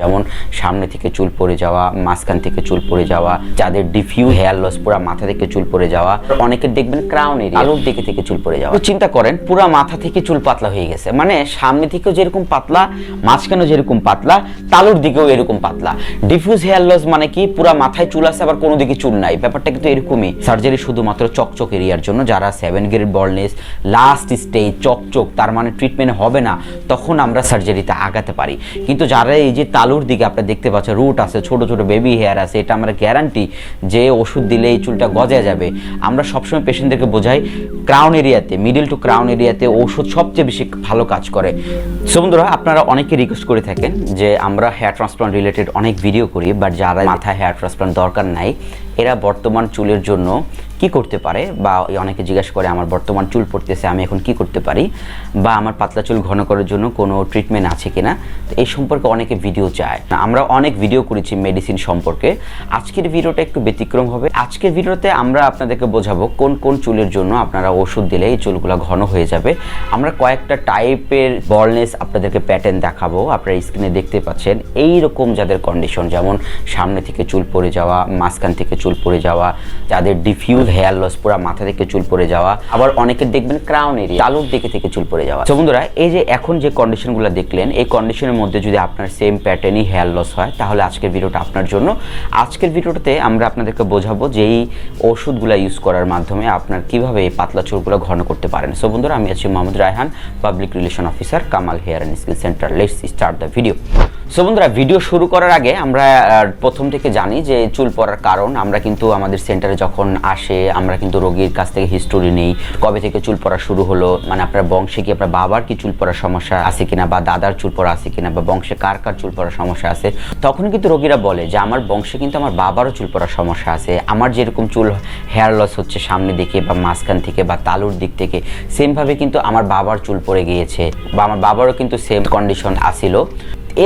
যেমন সামনে থেকে চুল পড়ে যাওয়া, মাঝখান থেকে চুল পড়ে যাওয়া, যাদের ডিফিউ হেয়ার লস পুরা মাথা থেকে চুল পড়ে যাওয়া অনেকের দেখবেন ক্রাউন এরিয়া আলুর দিকে থেকে চুল পড়ে যাওয়া। চিন্তা করেন, পুরা মাথা থেকে চুল পাতলা হয়ে গেছে। মানে সামনে থেকেও যেরকম পাতলা, মাঝখানেও যেরকম পাতলা, তালুর দিকেও এরকম পাতলা। ডিফিউজ হেয়ার লস মানে কি, পুরা মাথায় চুল আছে, আবার কোনো দিকে চুল নাই। ব্যাপারটা কিন্তু এরকমই। সার্জারি শুধুমাত্র চকচক এরিয়ার জন্য, যারা seven grade baldness last stage চকচক, তার মানে ট্রিটমেন্ট হবে না, তখন আমরা সার্জারিতে আগাতে পারি। কিন্তু যারা এই যে তালুর দিকে আপনারা দেখতে পাচ্ছেন রুট আছে, ছোট ছোট বেবি হেয়ার আছে, এটা আমরা গ্যারান্টি যে ওষুধ দিলে এই চুলটা গজে যাবে। আমরা সবসময় পেশেন্টদেরকে বোঝাই ক্রাউন এরিয়াতে মিডিল টু ক্রাউন এরিয়াতে ওষুধ সবচেয়ে বেশি ভালো কাজ করে। সো বন্ধুরা, আপনারা অনেকে রিকোয়েস্ট করে থাকেন যে আমরা হেয়ার ট্রান্সপ্লান্ট রিলেটেড অনেক ভিডিও করি বাট যারা মাথায় হেয়ার ট্রান্সপ্লান্ট দরকার নাই, এরা বর্তমান চুলের জন্য কি করতে পারে বা অনেকে জিজ্ঞাসা করে, আমার বর্তমান চুল পড়তেছে, আমি এখন কি করতে পারি? বা, আমার পাতলা চুল ঘন করার জন্য কোনো ট্রিটমেন্ট আছে কিনা? তো এই সম্পর্কে অনেকে ভিডিও চায়। আমরা অনেক ভিডিও করেছি মেডিসিন সম্পর্কে। আজকের ভিডিওটা একটু ব্যতিক্রম হবে। আজকের ভিডিওতে আমরা আপনাদেরকে বোঝাবো কোন কোন চুলের জন্য আপনারা ওষুধ দিলে এই চুলগুলো ঘন হয়ে যাবে। আমরা কয়েকটা টাইপের বলনেস আপনাদেরকে প্যাটার্ন দেখাবো। আপনারা স্ক্রিনে দেখতে পাচ্ছেন এই রকম যাদের কন্ডিশন যেমন সামনে থেকে চুল পড়ে যাওয়া, মাঝখান থেকে চুল পড়ে যাওয়া, যাদের ডিফিউজ হেয়ার লস পুরো মাথা থেকে চুল পড়ে যাওয়া। আবার অনেকে দেখবেন ক্রাউন এরিয়া তালুর দিকে থেকে চুল পড়ে যাওয়া। তো বন্ধুরা, এই যে এখন যে কন্ডিশনগুলো দেখলেন, এই কন্ডিশনের মধ্যে যদি আপনার সেম প্যাটার্নই হেয়ার লস হয়, তাহলে আজকের ভিডিওটা আপনার জন্য। আজকের ভিডিওটাতে আমরা আপনাদেরকে বোঝাবো যে এই ওষুধগুলো ইউজ করার মাধ্যমে আপনার কীভাবে এই পাতলা চুলগুলো ঘন করতে পারেন। সো বন্ধুরা, আমি আছি Mohammad Raihan public relation officer Kamal hair and skill centre let's start the video so বন্ধুরা ভিডিও শুরু করার আগে আমরা প্রথম থেকে জানি যে চুল পড়ার কারণ। আমরা কিন্তু আমাদের সেন্টারে যখন আসে আমরা কিন্তু রোগীর কাছ থেকে হিস্টোরি নেই। কবে থেকে চুল পড়া শুরু হলো? মানে আপনার বংশে কি আপনার বাবার কি চুল পড়ার সমস্যা আছে কিনা? বা দাদার চুল পড়া আছে কিনা? বা বংশে কার কার চুল পড়ার সমস্যা আছে? তখন কিন্তু রোগীরা বলে যে, আমার বংশে কিন্তু আমার বাবারও চুল পড়ার সমস্যা আছে। আমার যেরকম চুল হেয়ার লস হচ্ছে সামনে দিকে বা মাঝখান থেকে বা তালুর দিক থেকে সেমভাবে কিন্তু আমার বাবার চুল পড়ে গিয়েছে। বা আমার বাবারও কিন্তু সেম কন্ডিশন আসিল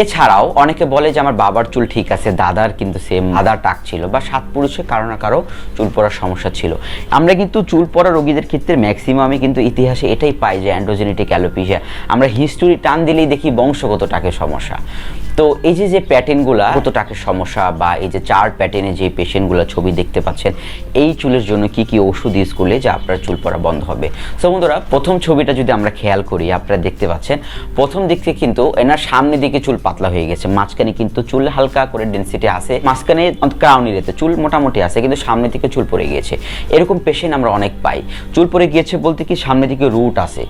এছাড়াও অনেকে বলে যে আমার বাবার চুল ঠিক আছে, দাদার কিন্তু সেম দাদার টাক ছিল বা সাত পুরুষের কারও না কারও চুল পড়ার সমস্যা ছিল। আমরা কিন্তু চুল পড়া রোগীদের ক্ষেত্রে ম্যাক্সিমামে কিন্তু ইতিহাসে এটাই পাই যে অ্যান্ড্রোজেনেটিক অ্যালোপিসিয়া আমরা হিস্টোরি টান দিলেই দেখি বংশগত টাকের সমস্যা। তো এই যে যে প্যাটার্নগুলা কত টাকের সমস্যা বা এই যে চার প্যাটার্নে যে পেশেন্টগুলো ছবি দেখতে পাচ্ছেন, এই চুলের জন্য কি কি ওষুধ ইউজ করলে যে আপনার চুল পড়া বন্ধ হবে? সো বন্ধুরা, প্রথম ছবিটা যদি আমরা খেয়াল করি, আপনারা দেখতে পাচ্ছেন, প্রথম দিক থেকে কিন্তু এনার সামনের দিকে চুল পাতলা হয়ে গেছে। মাঝখানে কিন্তু চুল হালকা করে ডেন্সিটি আছে, মাঝখানে ক্রাউনি এরিয়াতে চুল মোটামুটি আছে, কিন্তু সামনে থেকে চুল পড়ে গিয়েছে। এরকম পেশেন্ট আমরা অনেক পাই। চুল পড়ে গিয়েছে বলতে কি, সামনে দিকে রুট আছে।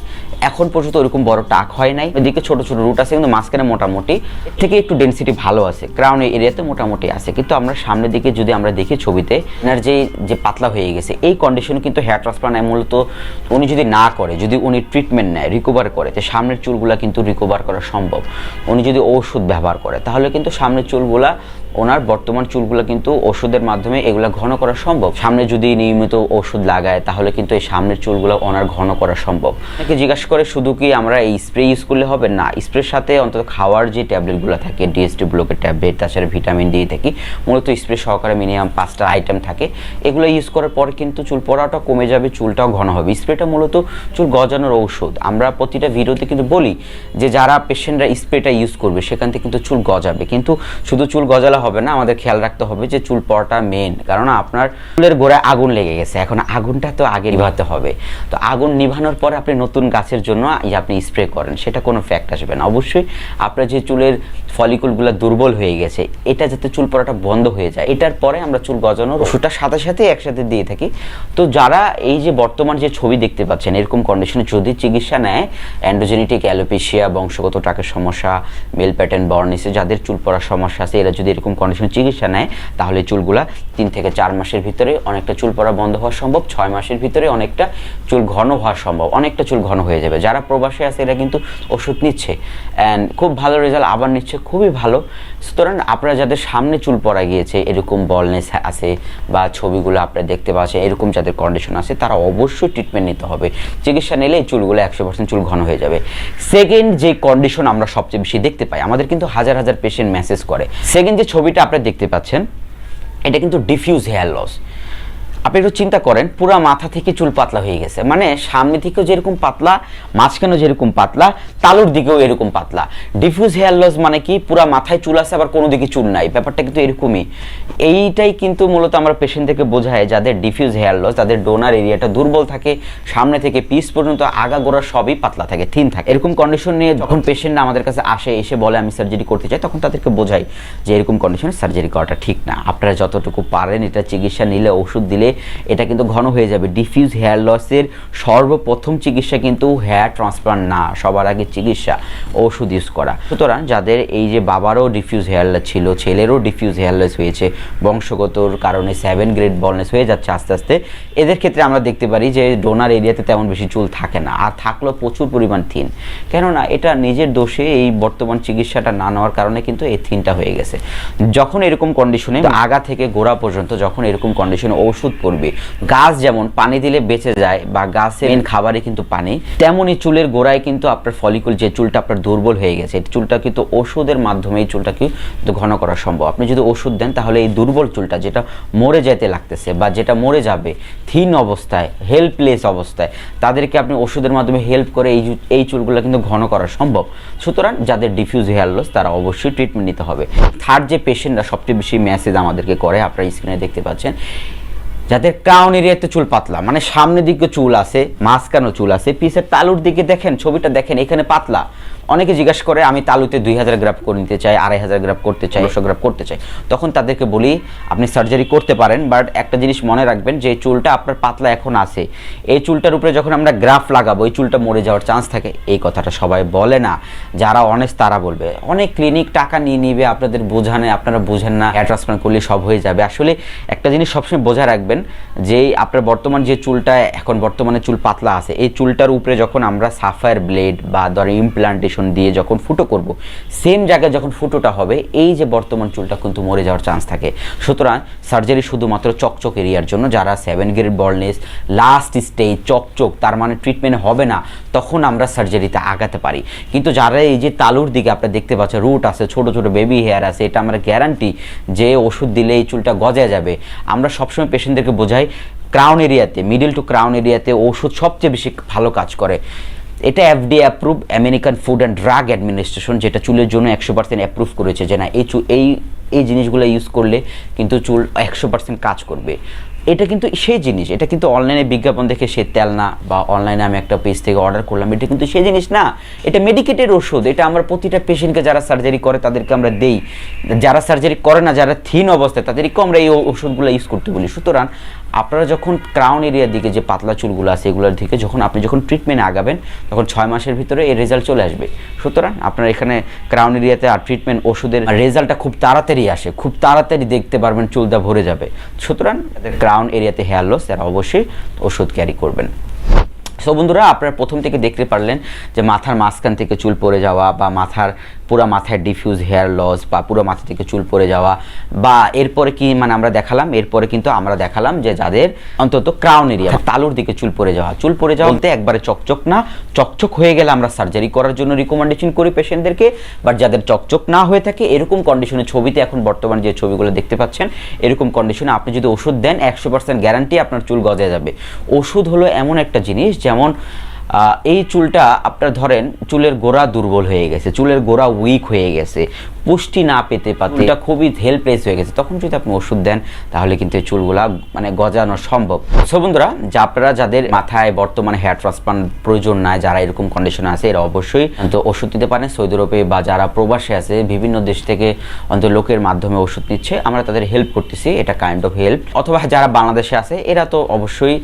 এখন পর্যন্ত ওরকম বড় টাক হয় নাই। ওইদিকে ছোট ছোট রুট আছে, কিন্তু মাঝখানে মোটামুটি থেকে একটু ডেন্সিটি ভালো আছে। ক্রাউন এরিয়াতে মোটামুটি আছে। কিন্তু আমরা সামনের দিকে যদি আমরা দেখি ছবিতে এনার যে যে পাতলা হয়ে গেছে, এই কন্ডিশনে কিন্তু হেয়ার ট্রান্সপ্লান্ট মূলত উনি যদি না করে, যদি উনি ট্রিটমেন্ট নেয় রিকভার করে তো সামনের চুলগুলা কিন্তু রিকভার করা সম্ভব। উনি যদি ওষুধ ব্যবহার করে, তাহলে কিন্তু সামনের চুলগুলা ওনার বর্তমান চুলগুলো কিন্তু ওষুধের মাধ্যমে এগুলো ঘন করা সম্ভব। সামনে যদি নিয়মিত ওষুধ লাগায়, তাহলে কিন্তু এই সামনের চুলগুলো ওনার ঘন করা সম্ভব। অনেকে জিজ্ঞাসা করে, শুধু কি আমরা এই স্প্রে ইউজ করলে হবে? না স্প্রের সাথে অন্তত খাওয়ার যে ট্যাবলেটগুলো থাকে ডিএসটি ব্লকের ট্যাবলেট তাছাড়া ভিটামিন ডি থাকি, মূলত স্প্রে সহকারে মিনিমাম পাঁচটা আইটেম থাকে। এগুলো ইউজ করার পর কিন্তু চুল পড়াটা কমে যাবে, চুলটাও ঘন হবে। স্প্রেটা মূলত চুল গজানোর ঔষধ। আমরা প্রতিটা ভিডিওতে কিন্তু বলি যে, যারা পেশেন্টরা স্প্রেটা ইউজ করবে, সেখান থেকে কিন্তু চুল গজাবে। কিন্তু শুধু চুল গজালা হবে না, আমাদের খেয়াল রাখতে হবে যে চুল পড়াটা মেন কারণ আপনার চুলের গোড়ায় আগুন লেগে গেছে, এখন আগুনটা তো আগে নিভাতে হবে। তো আগুন নিভানোর পরে আপনি নতুন গাছের জন্য আপনি স্প্রে করেন, সেটা কোনো ফ্যাক্ট আসবে না। অবশ্যই আপনার যে চুলের ফলিকুলগুলো দুর্বল হয়ে গেছে, এটা যাতে চুল পড়াটা বন্ধ হয়ে যায়, এটার পরে আমরা চুল গজানোর ওষুধটা সাথে সাথে একসাথে দিয়ে থাকি। তো যারা এই যে বর্তমান যে ছবি দেখতে পাচ্ছেন, এরকম কন্ডিশনে যদি চিকিৎসা নেয় অ্যান্ড্রোজেনেটিক অ্যালোপেশিয়া বংশগত টাকের সমস্যা মেল প্যাটার্ন বর্নিসে যাদের চুল পড়ার সমস্যা আছে, এরা যদি এরকম কন্ডিশনে চিকিৎসা নেয়, তাহলে চুলগুলা তিন থেকে চার মাসের ভিতরে অনেকটা চুল পড়া বন্ধ হওয়া সম্ভব, ছয় মাসের ভিতরে অনেকটা চুল ঘন হওয়া সম্ভব, অনেকটা চুল ঘন হয়ে যাবে। যারা প্রবাসে আছে, এরা কিন্তু ওষুধ নিচ্ছে অ্যান্ড খুব ভালো রেজাল্ট আবার নিচ্ছে, খুবই ভালো। সুতরাং আপনারা যাদের সামনে চুল পড়া গিয়েছে, এরকম বলনেস আছে বা ছবিগুলো আপনারা দেখতে পাচ্ছেন, এরকম যাদের কন্ডিশন আছে, তারা অবশ্যই ট্রিটমেন্ট নিতে হবে। চিকিৎসা নিলে চুলগুলো একশো পার্সেন্ট চুল ঘন হয়ে যাবে। সেকেন্ড যে কন্ডিশন আমরা সবচেয়ে বেশি দেখতে পাই, আমাদের কিন্তু হাজার হাজার পেশেন্ট মেসেজ করে। সেকেন্ড যে ছবিটা আপনারা দেখতে পাচ্ছেন, এটা কিন্তু ডিফিউজ হেয়ার লস আপনি একটু চিন্তা করেন, পুরো মাথা থেকে চুল পাতলা হয়ে গেছে। মানে সামনে থেকেও যেরকম পাতলা, মাঝখানেও যেরকম পাতলা, তালুর দিকেও এরকম পাতলা। ডিফিউজ হেয়ার লস মানে কি, পুরো মাথায় চুল আছে, আবার কোনো দিকে চুল নাই। ব্যাপারটা কিন্তু এরকমই। এইটাই কিন্তু মূলত আমরা পেশেন্টদেরকে বোঝায়, যাদের ডিফিউজ হেয়ার লস তাদের ডোনার এরিয়াটা দুর্বল থাকে, সামনে থেকে পিস পর্যন্ত আগা গোড়া সবই পাতলা থাকে থিন থাকে। এরকম কন্ডিশন নিয়ে যখন পেশেন্ট আমাদের কাছে আসে, এসে বলে, আমি সার্জারি করতে চাই, তখন তাদেরকে বোঝাই যে, এরকম কন্ডিশনে সার্জারি করাটা ঠিক না। আপনারা যতটুকু পারেন, এটা চিকিৎসা নিলে, ওষুধ দিলে এটা কিন্তু ঘন হয়ে যাবে। ডিফিউজ হেয়ার লসের সর্বপ্রথম চিকিৎসা কিন্তু হেয়ার ট্রান্সপ্লান্ট না, সবার আগে চিকিৎসা, ওষুধ ইউজ করা। সুতরাং যাদের এই যে বাবারও ডিফিউজ হেয়ার লস ছিল, ছেলেরও ডিফিউজ হেয়ার লস হয়েছে বংশগতর কারণে সেভেন গ্রেড বলনেস হয়ে যাচ্ছে আস্তে আস্তে, এদের ক্ষেত্রে আমরা দেখতে পারি যে ডোনার এরিয়াতে তেমন বেশি চুল থাকে না, আর থাকলেও প্রচুর পরিমাণ থিন কেননা এটা নিজের দোষে এই বর্তমান চিকিৎসাটা না নেওয়ার কারণে কিন্তু এই থিনটা হয়ে গেছে। যখন এরকম কন্ডিশনে আগা থেকে গোড়া পর্যন্ত যখন এরকম কন্ডিশনে ওষুধ পড়বে। গাছ যেমন পানি দিলে বেঁচে যায় বা গাছের মেন খাবারই কিন্তু পানি তেমনই চুলের গোড়ায় কিন্তু আপনার ফলিকুল যে চুলটা আপনার দুর্বল হয়ে গেছে চুলটা কিন্তু ওষুধের মাধ্যমে এই চুলটা কিন্তু ঘন করা সম্ভব। আপনি যদি ওষুধ দেন, তাহলে এই দুর্বল চুলটা যেটা মরে যেতে লাগতেছে বা যেটা মরে যাবে, থিন অবস্থায় হেল্পলেস অবস্থায়, তাদেরকে আপনি ওষুধের মাধ্যমে হেল্প করে এই এই চুলগুলো কিন্তু ঘন করা সম্ভব। সুতরাং যাদের ডিফিউজ হেয়ার লস তারা অবশ্যই ট্রিটমেন্ট নিতে হবে। থার্ড যে পেশেন্টরা সবচেয়ে বেশি মেসেজ আমাদেরকে করে, আপনারা স্ক্রিনে দেখতে পাচ্ছেন যাদের ক্রাউন এরিয়াতে চুল পাতলা মানে সামনের দিকে চুল আছে মাঝখানো চুল আছে পিসের তালুর দিকে দেখেন, ছবিটা দেখেন, এখানে পাতলা। অনেকে জিজ্ঞাসা করে, আমি তালুতে দুই হাজার গ্রাফ করে নিতে চাই, আড়াই হাজার গ্রাফ করতে চাই একশো গ্রাফ করতে চাই। তখন তাদেরকে বলি, আপনি সার্জারি করতে পারেন, বাট একটা জিনিস মনে রাখবেন যে চুলটা আপনার পাতলা এখন আছে। এই চুলটার উপরে যখন আমরা গ্রাফ লাগাবো, এই চুলটা মরে যাওয়ার চান্স থাকে। এই কথাটা সবাই বলে না। যারা অনেস্ট তারা বলবে, অনেক ক্লিনিক টাকা নিয়ে নিবে, আপনাদের বোঝানে আপনারা বোঝেন না। হেয়ার ট্রান্সপ্লান্ট করলে সব হয়ে যাবে। আসলে একটা জিনিস সবসময় বোঝা রাখবেন যে, আপনার বর্তমান যে চুলটা, এখন বর্তমানে চুল পাতলা আছে, এই চুলটার উপরে যখন আমরা সাফায়ার ব্লেড বা ধরেন ইমপ্লান্টেশন দিয়ে যখন ফুটো করব সেম জায়গায় যখন ফুটোটা হবে, এই যে বর্তমান চুলটা কিন্তু মরে যাওয়ার চান্স থাকে। সুতরাং সার্জারি শুধুমাত্র চকচক এরিয়ার জন্য, যারা seven grade baldness last stage চকচক, তার মানে ট্রিটমেন্ট হবে না, তখন আমরা সার্জারিতে আগাতে পারি। কিন্তু যারা এই যে তালুর দিকে আপনারা দেখতে পাচ্ছেন রুট আছে, ছোট ছোট বেবি হেয়ার আছে, এটা আমরা গ্যারান্টি যে ওষুধ দিলে এই চুলটা গজে যাবে। আমরা সবসময় পেশেন্টদেরকে বোঝাই ক্রাউন এরিয়াতে মিডল টু ক্রাউন এরিয়াতে ওষুধ সবচেয়ে বেশি ভালো কাজ করে। এটা FD approve American food and drug administration যেটা চুলের জন্য একশো পার্সেন্ট অ্যাপ্রুভ করেছে যে না, এই এই এই জিনিসগুলো ইউজ করলে কিন্তু চুল একশো পার্সেন্ট কাজ করবে। এটা কিন্তু সেই জিনিস, এটা কিন্তু অনলাইনে বিজ্ঞাপন দেখে সে তেল না বা অনলাইনে আমি একটা পেজ থেকে অর্ডার করলাম, এটা কিন্তু সেই জিনিস না। এটা মেডিকেটেড ওষুধ, এটা আমরা প্রতিটা পেশেন্টকে যারা সার্জারি করে তাদেরকে আমরা দেই। যারা সার্জারি করে না, যারা থিন অবস্থায় তাদেরকেও আমরা এই ওষুধগুলো ইউজ করতে বলি। সুতরাং আপনারা যখন ক্রাউন এরিয়ার দিকে যে পাতলা চুলগুলো আছে, এগুলোর দিকে যখন আপনি যখন ট্রিটমেন্টে আগাবেন, তখন ছয় মাসের ভিতরে এই রেজাল্ট চলে আসবে। সুতরাং আপনার এখানে ক্রাউন এরিয়াতে আর ট্রিটমেন্ট ওষুধের রেজাল্টটা খুব তাড়াতাড়ি আসে, খুব তাড়াতাড়ি দেখতে পারবেন, চুলটা ভরে যাবে। সুতরাং ক্রাউন এরিয়াতে হেয়ার লস তারা অবশ্যই ওষুধ ক্যারি করবেন। সো বন্ধুরা, আপনারা প্রথম থেকে দেখতে পারলেন যে মাথার মাঝখান থেকে চুল পড়ে যাওয়া বা মাথার, পুরো মাথায় ডিফিউজ হেয়ার লস বা পুরো মাথা থেকে চুল পড়ে যাওয়া বা এরপরে কি মানে আমরা দেখালাম, এরপরে কিন্তু আমরা দেখালাম যে যাদের অন্তত ক্রাউন এরিয়া তালুর দিকে চুল পড়ে যাওয়া। চুল পড়ে যাওয়া বলতে একবারে চকচক না, চকচক হয়ে গেলে আমরা সার্জারি করার জন্য রিকমেন্ডেশন করি পেশেন্টদেরকে বাট যাদের চকচক না হয়ে থাকে, এরকম কন্ডিশনে ছবিতে এখন বর্তমান যে ছবিগুলো দেখতে পাচ্ছেন, এরকম কন্ডিশনে আপনি যদি ওষুধ দেন, একশো পার্সেন্ট গ্যারান্টি আপনার চুল গজে যাবে। ওষুধ হলো এমন একটা জিনিস যেমন এই চুলটা আপনার ধরেন চুলের গোড়া দুর্বল হয়ে গেছে চুলের গোড়া উইক হয়ে গেছে পুষ্টি না পেতে পাতে এটা খুবই হেল্পলেস হয়ে গেছে। তখন যদি আপনি ওষুধ দেন তাহলে কিন্তু এই চুলগুলা মানে গজানো সম্ভব। সো বন্ধুরা যা আপনারা যাদের মাথায় বর্তমানে হেয়ার ট্রান্সপ্লান্ট প্রয়োজন নাই যারা এরকম কন্ডিশনে আছে এরা অবশ্যই তো ওষুধ দিতে পারেন। সৌদি আরবে বা যারা প্রবাসে আছে বিভিন্ন দেশ থেকে অন্তত লোকের মাধ্যমে ওষুধ নিচ্ছে আমরা তাদের হেল্প করতেছি এটা কাইন্ড অফ হেল্প অথবা যারা বাংলাদেশে আছে এরা তো অবশ্যই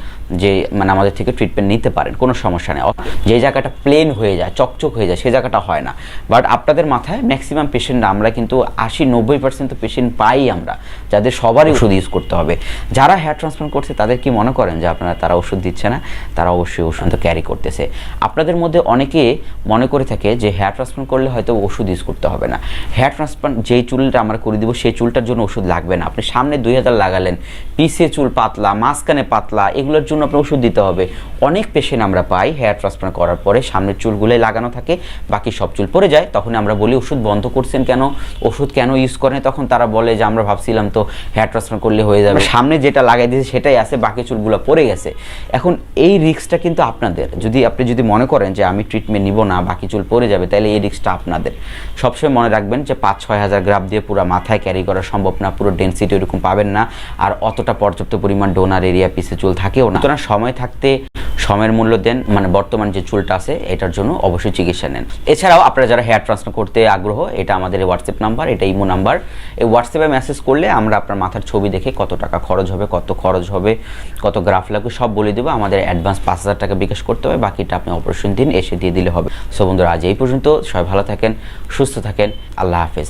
যে মানে আমাদের থেকে ট্রিটমেন্ট নিতে পারেন, কোনো সমস্যা নেই। যে জায়গাটা প্লেন হয়ে যায়, চকচক হয়ে যায়, সে জায়গাটা হয় না। বাট আপনাদের মাথায় ম্যাক্সিমাম পেশেন্ট আমরা কিন্তু আশি নব্বই পার্সেন্ট তো পেশেন্ট পাই আমরা, যাদের সবারই ওষুধ ইউজ করতে হবে। যারা হেয়ার ট্রান্সপ্লান্ট করছে, তাদের কি মনে করেন যে, আপনারা, তারা ওষুধ দিচ্ছে না? তারা অবশ্যই ওষুধ ক্যারি করতেছে। আপনাদের মধ্যে অনেকে মনে করে থাকে যে হেয়ার ট্রান্সপ্লান্ট করলে হয়তো ওষুধ ইউজ করতে হবে না। হেয়ার ট্রান্সপ্লান্ট যেই চুলটা আমরা করে দিব, সেই চুলটার জন্য ওষুধ লাগবে না। আপনি সামনে দুই হাজার লাগালেন, পিছে চুল পাতলা, মাঝখানে পাতলা, এগুলোর জন্য জন্য আপনার ওষুধ দিতে হবে। অনেক পেশেন্ট আমরা পাই হেয়ার ট্রান্সপ্লান্ট করার পরে সামনের চুলগুলোই লাগানো থাকে বাকি সব চুল পড়ে যায় তখন আমরা বলি ওষুধ বন্ধ করছেন কেন? ওষুধ কেন ইউজ করেন তখন তারা বলে যে আমরা ভাবছিলাম তো হেয়ার ট্রান্সপ্লান্ট করলে হয়ে যাবে। সামনে যেটা লাগাই দিয়েছে সেটাই আছে বাকি চুলগুলো পড়ে গেছে। এখন এই রিস্কটা কিন্তু আপনাদের। যদি আপনি যদি মনে করেন যে আমি ট্রিটমেন্ট নিব না বাকি চুল পড়ে যাবে তাহলে এই রিস্কটা আপনাদের। সবসময় মনে রাখবেন যে পাঁচ ছয় হাজার গ্রাম দিয়ে পুরো মাথায় ক্যারি করা সম্ভব না পুরো ডেন্সিটি ওরকম পাবেন না আর অতটা পর্যাপ্ত পরিমাণ ডোনার এরিয়া পিসে চুল থাকেও না। সুতরাং সময় থাকতে সময়ের মূল্য দেন মানে বর্তমান যে চুলটা আছে, এটার জন্য অবশ্যই চিকিৎসা নেন। এছাড়াও আপনারা যারা হেয়ার ট্রান্সফার করতে আগ্রহ, এটা আমাদের হোয়াটসঅ্যাপ নাম্বার এটা ইমো নাম্বার এই হোয়াটসঅ্যাপে মেসেজ করলে আমরা আপনার মাথার ছবি দেখে কত টাকা খরচ হবে, কত খরচ হবে, কত গ্রাফ লাগবে, সব বলে দেবো। আমাদের অ্যাডভান্স পাঁচ হাজার টাকা বিকাশ করতে হবে, বাকিটা আপনি অপারেশন দিন, এসে দিয়ে দিলে হবে। সো বন্ধুরা, আজ এই পর্যন্ত। সবাই ভালো থাকেন, সুস্থ থাকেন। আল্লাহ হাফেজ।